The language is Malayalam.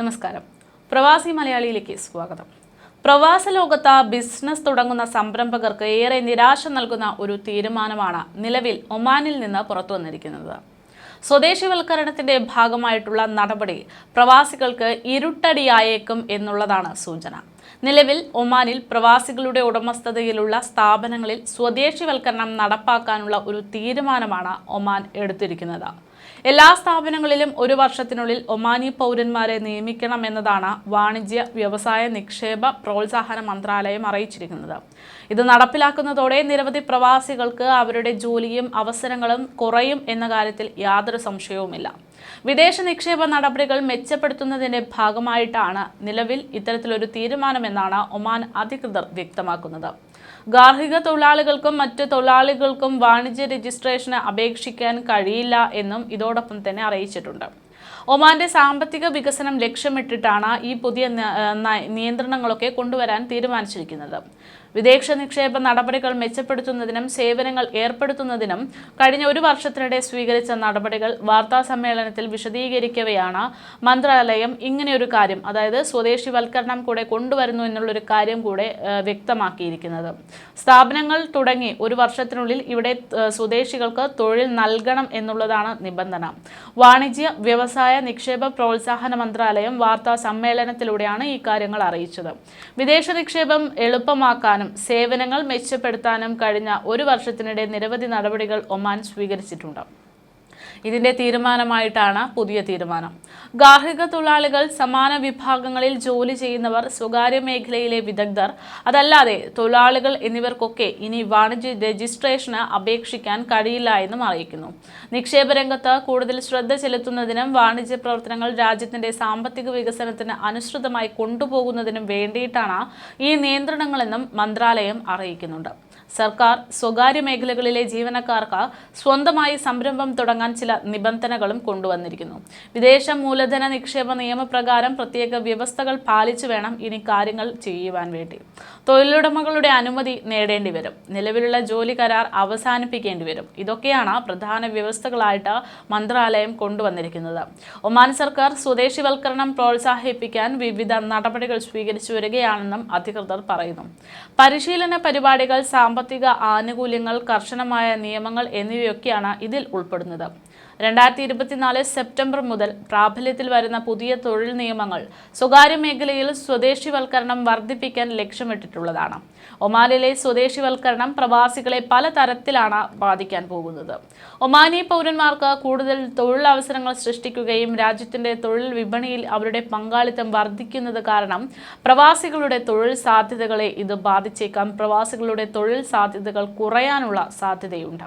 നമസ്കാരം. പ്രവാസി മലയാളിയിലേക്ക് സ്വാഗതം. പ്രവാസ ലോകത്ത് ബിസിനസ് തുടങ്ങുന്ന സംരംഭകർക്ക് ഏറെ നിരാശ നൽകുന്ന ഒരു തീരുമാനമാണ് നിലവിൽ ഒമാനിൽ നിന്ന് പുറത്തു വന്നിരിക്കുന്നത്. സ്വദേശിവൽക്കരണത്തിന്റെ ഭാഗമായിട്ടുള്ള നടപടി പ്രവാസികൾക്ക് ഇരുട്ടടിയായേക്കും എന്നുള്ളതാണ് സൂചന. നിലവിൽ ഒമാനിൽ പ്രവാസികളുടെ ഉടമസ്ഥതയിലുള്ള സ്ഥാപനങ്ങളിൽ സ്വദേശിവൽക്കരണം നടപ്പാക്കാനുള്ള ഒരു തീരുമാനമാണ് ഒമാൻ എടുത്തിരിക്കുന്നത്. എല്ലാ സ്ഥാപനങ്ങളിലും ഒരു വർഷത്തിനുള്ളിൽ ഒമാനി പൗരന്മാരെ നിയമിക്കണമെന്നതാണ് വാണിജ്യ വ്യവസായ നിക്ഷേപ പ്രോത്സാഹന മന്ത്രാലയം അറിയിച്ചിരിക്കുന്നത്. ഇത് നടപ്പിലാക്കുന്നതോടെ നിരവധി പ്രവാസികൾക്ക് അവരുടെ ജോലിയും അവസരങ്ങളും കുറയും എന്ന കാര്യത്തിൽ യാതൊരു സംശയവുമില്ല. വിദേശ നിക്ഷേപ നടപടികൾ മെച്ചപ്പെടുത്തുന്നതിന്റെ ഭാഗമായിട്ടാണ് നിലവിൽ ഇത്തരത്തിലൊരു തീരുമാനമെന്നാണ് ഒമാൻ അധികൃതർ വ്യക്തമാക്കുന്നത്. ഗാർഹിക തൊഴിലാളികൾക്കും മറ്റ് തൊഴിലാളികൾക്കും വാണിജ്യ രജിസ്ട്രേഷന് അപേക്ഷിക്കാൻ കഴിയില്ല എന്നും ഇതോടൊപ്പം തന്നെ അറിയിച്ചിട്ടുണ്ട്. ഒമാന്റെ സാമ്പത്തിക വികസനം ലക്ഷ്യമിട്ടിട്ടാണ് ഈ പുതിയ നിയന്ത്രണങ്ങളൊക്കെ കൊണ്ടുവരാൻ തീരുമാനിച്ചിരിക്കുന്നത്. വിദേശ നിക്ഷേപ നടപടികൾ മെച്ചപ്പെടുത്തുന്നതിനും സേവനങ്ങൾ ഏർപ്പെടുത്തുന്നതിനും കഴിഞ്ഞ ഒരു വർഷത്തിനിടെ സ്വീകരിച്ച നടപടികൾ വാർത്താ സമ്മേളനത്തിൽ വിശദീകരിക്കവെയാണ് മന്ത്രാലയം ഇങ്ങനെയൊരു കാര്യം അതായത് സ്വദേശിവൽക്കരണം കൂടെ കൊണ്ടുവരുന്നു എന്നുള്ളൊരു കാര്യം കൂടെ വ്യക്തമാക്കിയിരിക്കുന്നത്. സ്ഥാപനങ്ങൾ തുടങ്ങി ഒരു വർഷത്തിനുള്ളിൽ ഇവിടെ സ്വദേശികൾക്ക് തൊഴിൽ നൽകണം എന്നുള്ളതാണ് നിബന്ധന. വാണിജ്യ വ്യവസായ നിക്ഷേപ പ്രോത്സാഹന മന്ത്രാലയം വാർത്താ സമ്മേളനത്തിലൂടെയാണ് ഈ കാര്യങ്ങൾ അറിയിച്ചത്. വിദേശ നിക്ഷേപം എളുപ്പമാക്കാനും സേവനങ്ങൾ മെച്ചപ്പെടുത്താനും കഴിഞ്ഞ ഒരു വർഷത്തിനിടെ നിരവധി നടപടികൾ ഒമാൻ സ്വീകരിച്ചിട്ടുണ്ട്. ഇതിന്റെ തീരുമാനമായിട്ടാണ് പുതിയ തീരുമാനം. ഗാർഹിക തൊഴിലാളികൾ സമാന വിഭാഗങ്ങളിൽ ജോലി ചെയ്യുന്നവർ സ്വകാര്യ മേഖലയിലെ വിദഗ്ധർ അതല്ലാതെ തൊഴിലാളികൾ എന്നിവർക്കൊക്കെ ഇനി വാണിജ്യ രജിസ്ട്രേഷന് അപേക്ഷിക്കാൻ കഴിയില്ല എന്നും അറിയിക്കുന്നു. നിക്ഷേപ രംഗത്ത് കൂടുതൽ ശ്രദ്ധ ചെലുത്തുന്നതിനും വാണിജ്യ പ്രവർത്തനങ്ങൾ രാജ്യത്തിന്റെ സാമ്പത്തിക വികസനത്തിന് അനുസൃതമായി കൊണ്ടുപോകുന്നതിനും വേണ്ടിയിട്ടാണ് ഈ നിയന്ത്രണങ്ങളെന്നും മന്ത്രാലയം അറിയിക്കുന്നുണ്ട്. സർക്കാർ സ്വകാര്യ മേഖലകളിലെ ജീവനക്കാർക്ക് സ്വന്തമായി സംരംഭം തുടങ്ങാൻ ചില നിബന്ധനകളും കൊണ്ടുവന്നിരിക്കുന്നു. വിദേശ മൂലധന നിക്ഷേപ നിയമപ്രകാരം പ്രത്യേക വ്യവസ്ഥകൾ പാലിച്ചു വേണം ഇനി കാര്യങ്ങൾ ചെയ്യുവാൻ വേണ്ടി. തൊഴിലുടമകളുടെ അനുമതി നേടേണ്ടി വരും. നിലവിലുള്ള ജോലി കരാർ അവസാനിപ്പിക്കേണ്ടി വരും. ഇതൊക്കെയാണ് പ്രധാന വ്യവസ്ഥകളായിട്ട് മന്ത്രാലയം കൊണ്ടുവന്നിരിക്കുന്നത്. ഒമാൻ സർക്കാർ സ്വദേശിവൽക്കരണം പ്രോത്സാഹിപ്പിക്കാൻ വിവിധ നടപടികൾ സ്വീകരിച്ചു വരികയാണെന്നും അധികൃതർ പറയുന്നു. പരിശീലന പരിപാടികൾ സാമ്പത്തിക ആനുകൂല്യങ്ങൾ കർശനമായ നിയമങ്ങൾ എന്നിവയൊക്കെയാണ് ഇതിൽ ഉൾപ്പെടുന്നത്. രണ്ടായിരത്തി ഇരുപത്തിനാല് സെപ്റ്റംബർ മുതൽ പ്രാബല്യത്തിൽ വരുന്ന പുതിയ തൊഴിൽ നിയമങ്ങൾ സ്വകാര്യ മേഖലയിൽ സ്വദേശിവൽക്കരണം വർദ്ധിപ്പിക്കാൻ ലക്ഷ്യമിട്ടിട്ടുള്ളതാണ്. ഒമാനിലെ സ്വദേശിവൽക്കരണം പ്രവാസികളെ പല തരത്തിലാണ് ബാധിക്കാൻ പോകുന്നത്. ഒമാനി പൗരന്മാർക്ക് കൂടുതൽ തൊഴിലവസരങ്ങൾ സൃഷ്ടിക്കുകയും രാജ്യത്തിന്റെ തൊഴിൽ വിപണിയിൽ അവരുടെ പങ്കാളിത്തം വർദ്ധിക്കുന്നത് കാരണം പ്രവാസികളുടെ തൊഴിൽ സാധ്യതകളെ ഇത് ബാധിച്ചേക്കാം. പ്രവാസികളുടെ തൊഴിൽ സാധ്യതകൾ കുറയാനുള്ള സാധ്യതയുണ്ട്.